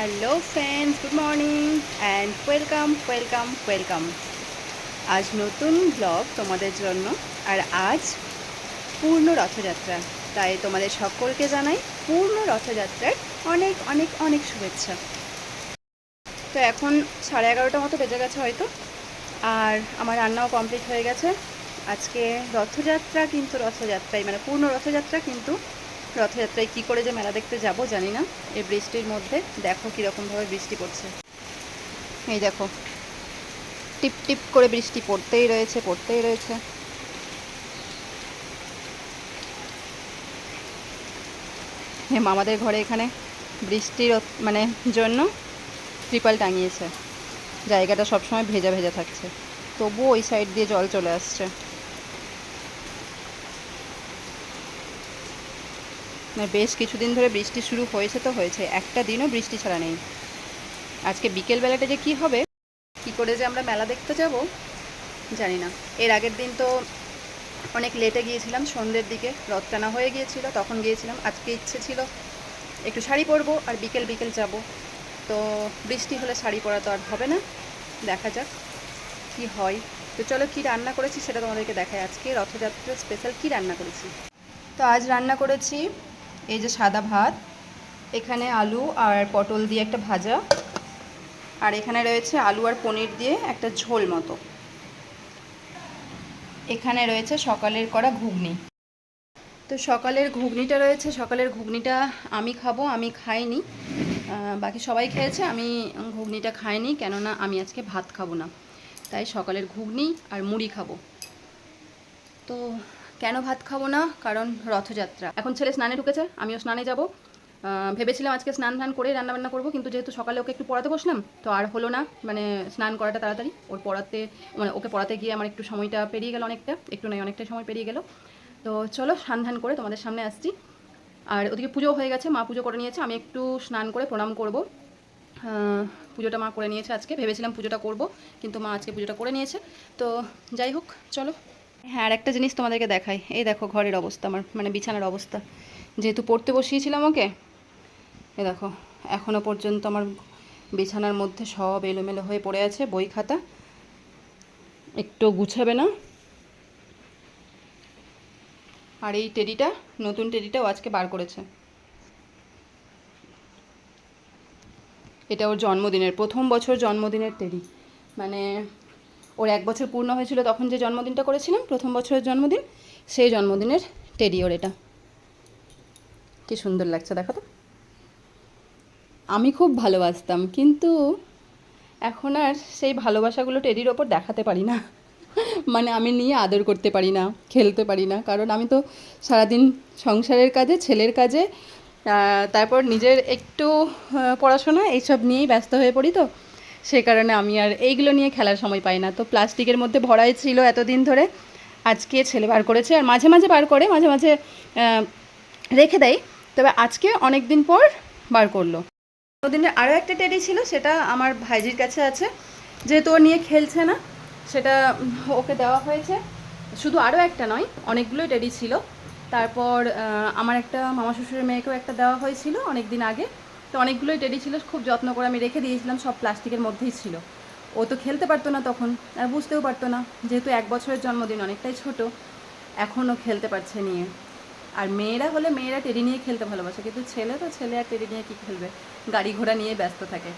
Hello friends good morning and welcome welcome welcome আজ নতুন blog তোমাদের জন্য। আর আজ পূর্ণ রথযাত্রা। তাই তোমাদের সকলকে জানাই পূর্ণ রথযাত্রার অনেক অনেক অনেক শুভেচ্ছা। তো এখন সাড়ে এগারোটা মতো বেজে গেছে হয়তো। আর আমার রান্নাও কমপ্লিট হয়ে গেছে। আজকে রথযাত্রা কিন্তু রথযাত্রায় মানে পূর্ণ রথযাত্রা কিন্তু রথযাত্রায় কি করে যে মেলা দেখতে যাব জানি না। এই বৃষ্টির মধ্যে দেখো কীরকমভাবে বৃষ্টি পড়ছে। এই দেখো, টিপ টিপ করে বৃষ্টি পড়তেই রয়েছে পড়তেই রয়েছে। হ্যাঁ মামাদের ঘরে এখানে বৃষ্টির মানে জন্য ত্রিপাল টাঙিয়েছে। জায়গাটা সবসময় ভেজা ভেজা থাকছে। তবুও ওই সাইড দিয়ে জল চলে আসছে। বেশ কিছুদিন ধরে বৃষ্টি শুরু হয়েছে তো হয়েছে, একটা দিনও বৃষ্টি ছাড়া নেই। আজকে বিকেলবেলাটা যে কি হবে, কি করে যে আমরা মেলা দেখতে যাব, জানি না। এর আগের দিন তো অনেক লেটে গিয়েছিলাম, সন্ধ্যের দিকে রথ টানা হয়ে গিয়েছিল, তখন গিয়েছিলাম, আজকে ইচ্ছে ছিল একটু শাড়ি পরবো আর বিকেল বিকেল যাব। তো বৃষ্টি হলে শাড়ি পরা তো আর হবে না, দেখা যাক কি হয়। তো চলো কি রান্না করেছি সেটা তোমাদেরকে দেখায় আজকে, রথযাত্রার স্পেশাল কি রান্না করেছি? তো আজ রান্না করেছি এই যে সাদা ভাত, এখানে আলু আর পটল দিয়ে একটা ভাজা, আর এখানে রয়েছে আলু আর পনির দিয়ে একটা ঝোল মতো। এখানে রয়েছে সকালের করা ঘুগনি। তো সকালের ঘুগনিটা রয়েছে, সকালের ঘুগনিটা আমি খাব, আমি খাইনি। বাকি সবাই খেয়েছে, আমি ঘুগনিটা খাইনি, কেননা আমি আজকে ভাত খাব না। তাই সকালের ঘুগনি আর মুড়ি খাব। তো কেন ভাত খাব না? কারণ রথযাত্রা। এখন ছেলে স্নানে ঢুকেছে, আমিও স্নানে যাব। ভেবেছিলাম আজকে স্নান টান করে রান্নাবান্না করব, কিন্তু যেহেতু সকালে ওকে একটু পড়াতে বসলাম, তো আর হলো না। মানে স্নান করাটা তাড়াতাড়ি। ওর পড়াতে মানে ওকে পড়াতে গিয়ে আমার একটু সময়টা পেরিয়ে গেল অনেকটা, একটু নয় অনেকটা সময় পেরিয়ে গেল। তো চলো স্নান ধান করে তোমাদের সামনে আসছি। আর ওদিকে পুজো হয়ে গেছে, মা পুজো করে নিয়েছে, আমি একটু স্নান করে প্রণাম করব। পুজোটা মা করে নিয়েছে আজকে, ভেবেছিলাম পুজোটা করব, কিন্তু মা আজকে পুজোটা করে নিয়েছে। তো যাই হোক, চলো। হ্যাঁ আর একটা জিনিস তোমাদেরকে দেখাই। এই দেখো ঘরের অবস্থা, আমার মানে বিছানার অবস্থা। যেহেতু পড়তে বসিয়েছিলাম ওকে এ দেখো এখনও পর্যন্ত আমার বিছানার মধ্যে সব এলোমেলো হয়ে পড়ে আছে, বই খাতা। একটু গুছাবে না? আর এই টেডিটা, নতুন টেডিটাও আজকে বার করেছে। এটা ওর জন্মদিনের, প্রথম বছর জন্মদিনের টেডি। মানে ওর এক বছর পূর্ণ হয়েছিল তখন যে জন্মদিনটা করেছিলাম, প্রথম বছরের জন্মদিন, সেই জন্মদিনের টেডি ওর এটা। কি সুন্দর লাগছে, দেখো তো। আমি খুব ভালোবাসতাম, কিন্তু এখন আর সেই ভালোবাসাগুলো টেডির ওপর দেখাতে পারি না। মানে আমি নিয়ে আদর করতে পারি না, খেলতে পারি না, কারণ আমি তো সারাদিন সংসারের কাজে, ছেলের কাজে তারপর নিজের একটু পড়াশোনা, এইসব নিয়েই ব্যস্ত হয়ে পড়ি তো। সেই কারণে আমি আর এইগুলো নিয়ে খেলার সময় পাই না। তো প্লাস্টিকের মধ্যে ভরাই ছিল এতদিন ধরে। আজকে ছেলে বার করেছে আর মাঝে মাঝে বার করে, মাঝে মাঝে রেখে দেয়। তবে আজকে অনেক দিন পর বার করল। দিনের আরও একটা টেডি ছিল, সেটা আমার ভাইজির কাছে আছে। যেহেতু ও নিয়ে খেলছে না, সেটা ওকে দেওয়া হয়েছে। শুধু আরও একটা নয়, অনেকগুলোই টেডি ছিল। তারপর আমার একটা মামা শ্বশুরের মেয়েকেও একটা দেওয়া হয়েছিল অনেক দিন আগে। তো অনেকগুলোই টেডি ছিল, খুব যত্ন করে আমি রেখে দিয়েছিলাম, সব প্লাস্টিকের মধ্যেই ছিল। ও তো খেলতে পারতো না তখন, আর বুঝতেও পারতো না, যেহেতু এক বছরের জন্মদিন, অনেকটাই ছোট, এখনও খেলতে পারছে নিয়ে। আর মেয়েরা হলে মেয়েরা টেডি নিয়ে খেলতে ভালোবাসে, কিন্তু ছেলে তো ছেলে, আর টেডি নিয়ে কী খেলবে? গাড়ি ঘোড়া নিয়ে ব্যস্ত থাকে।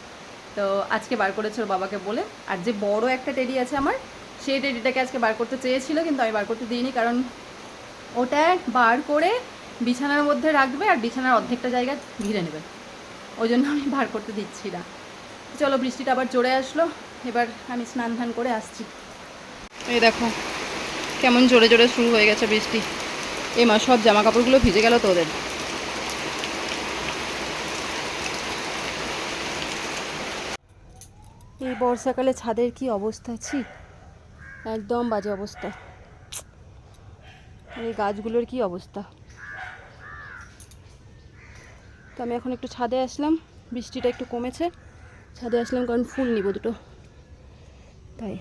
তো আজকে বার করেছে ওর বাবাকে বলে, আর যে বড় একটা টেডি আছে আমার সেই টেডিটাকে আজকে বার করতে চেয়েছিল, কিন্তু আমি বার করতে দিইনি, কারণ ওটা বার করে বিছানার মধ্যে রাখবে, আর বিছানার অর্ধেকটা জায়গা ঘিরে নেবে। ওই জন্য আমি বার করতে দিচ্ছি না। চলো, বৃষ্টিটা আবার জোরে আসলো। এবার আমি স্নান ধান করে আসছি। এই দেখো, কেমন জোরে জোরে শুরু হয়ে গেছে বৃষ্টি। এই মা, সব জামা কাপড়গুলো ভিজে গেল তো ওদের এই বর্ষাকালে ছাদের কি অবস্থা ছি? একদম বাজে অবস্থা। এই গাছগুলোর কি অবস্থা? তো আমি এখন একটু ছাদে আসলাম, বৃষ্টিটা একটু কমেছে। ছাদে আসলাম কারণ ফুল নিব দুটো। তাই।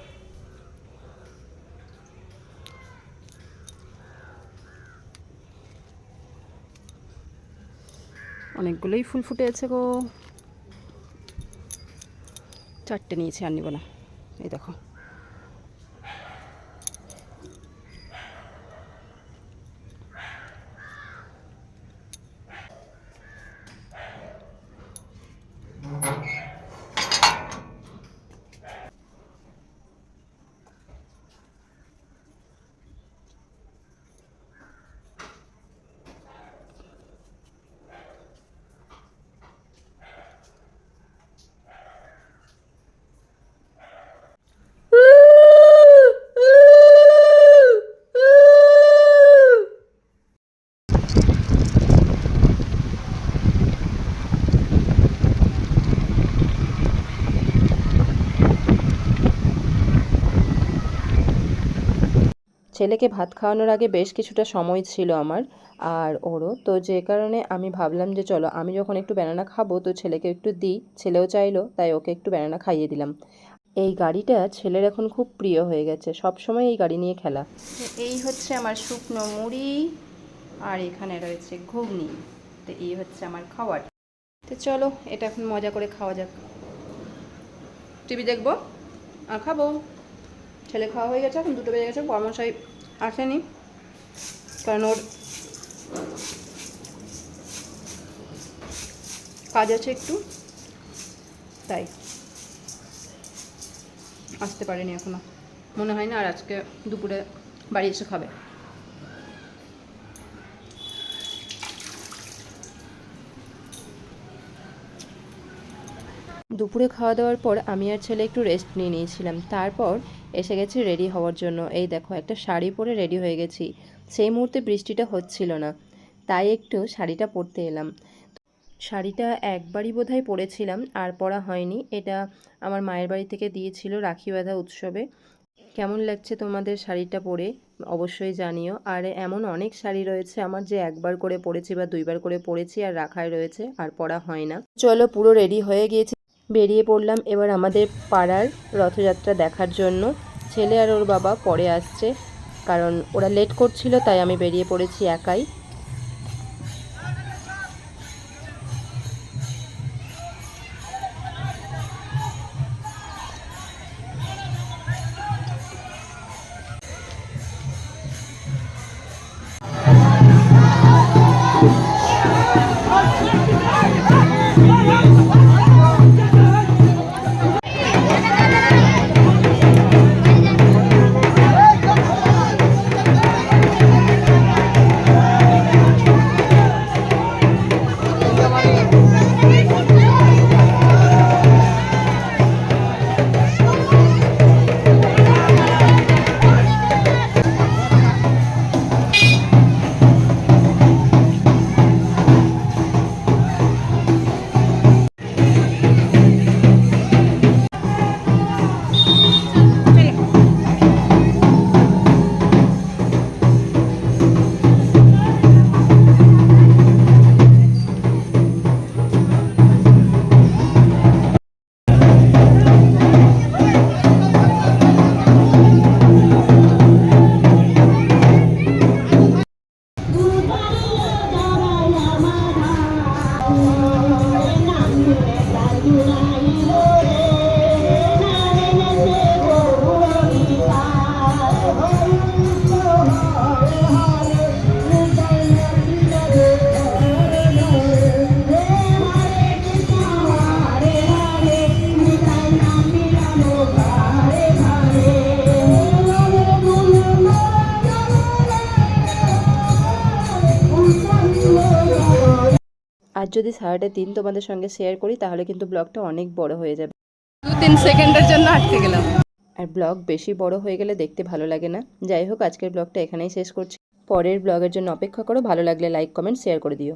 অনেকগুলোই ফুল ফুটে আছে গো। চারটে নিয়েছি আর নিব না। এই দেখো। ছেলেকে ভাত খাওয়ানোর আগে বেশ কিছুটা সময় ছিল আমার আর ওরও। তো যে কারণে আমি ভাবলাম যে চলো, আমি যখন একটু ব্যানানা খাব তো ছেলেকে একটু দিই, ছেলেও চাইলো, তাই ওকে একটু ব্যানানা খাইয়ে দিলাম। এই গাড়িটা ছেলের এখন খুব প্রিয় হয়ে গেছে, সব সময় এই গাড়ি নিয়ে খেলা। এই হচ্ছে আমার শুকনো মুড়ি আর এখানে রয়েছে ঘুগনি। তো এই হচ্ছে আমার খাবার তো চলো, এটা এখন মজা করে খাওয়া যাক। টিভি দেখব? আর খাব। ছেলে খাওয়া হয়ে গেছে, এখন দুটো বেজে গেছে কর্মশাই আসেনি। কারণ ওর কাজ আছে একটু, তাই আসতে পারেনি এখনও মনে হয় না আর আজকে দুপুরে বাড়ি এসে খাবে। দুপুরে খাওয়া দাওয়ার পর আমি আর ছেলে একটু রেস্ট নিয়ে নিয়েছিলাম। তারপর এসে গেছি রেডি হওয়ার জন্য। এই দেখো, একটা শাড়ি পরে রেডি হয়ে গেছি। সেই মুহূর্তে বৃষ্টিটা হচ্ছিল না। তাই একটু শাড়িটা পরতে এলাম। শাড়িটা একবারই বোধহয় পরেছিলাম, আর পরা হয়নি। এটা আমার মায়ের বাড়ি থেকে দিয়েছিল রাখি বাঁধা উৎসবে। কেমন লাগছে তোমাদের শাড়িটা পরে? অবশ্যই জানিও। আর এমন অনেক শাড়ি রয়েছে আমার যে একবার করে পরেছি বা দুইবার করে পরেছি আর রাখায় রয়েছে আর পরা হয় না। চলো পুরো রেডি হয়ে গিয়েছি। বেরিয়ে পড়লাম এবার আমাদের পাড়ার রথযাত্রা দেখার জন্য। ছেলে আর ওর বাবা পরে আসছে, কারণ ওরা লেট করছিল, তাই আমি বেরিয়ে পড়েছি একাই। আর যদি সাড়ে তিন তোমাদের সঙ্গে শেয়ার করি তাহলে কিন্তু ব্লগটা অনেক বড় হয়ে যাবে। দু তিন সেকেন্ডের জন্য আটকে গেলাম। আর ব্লগ বেশি বড় হয়ে গেলে দেখতে ভালো লাগে না। যাই হোক আজকের ব্লগটা এখানেই শেষ করছি। পরের ব্লগের জন্য অপেক্ষা করো। ভালো লাগলে লাইক কমেন্ট শেয়ার করে দিও।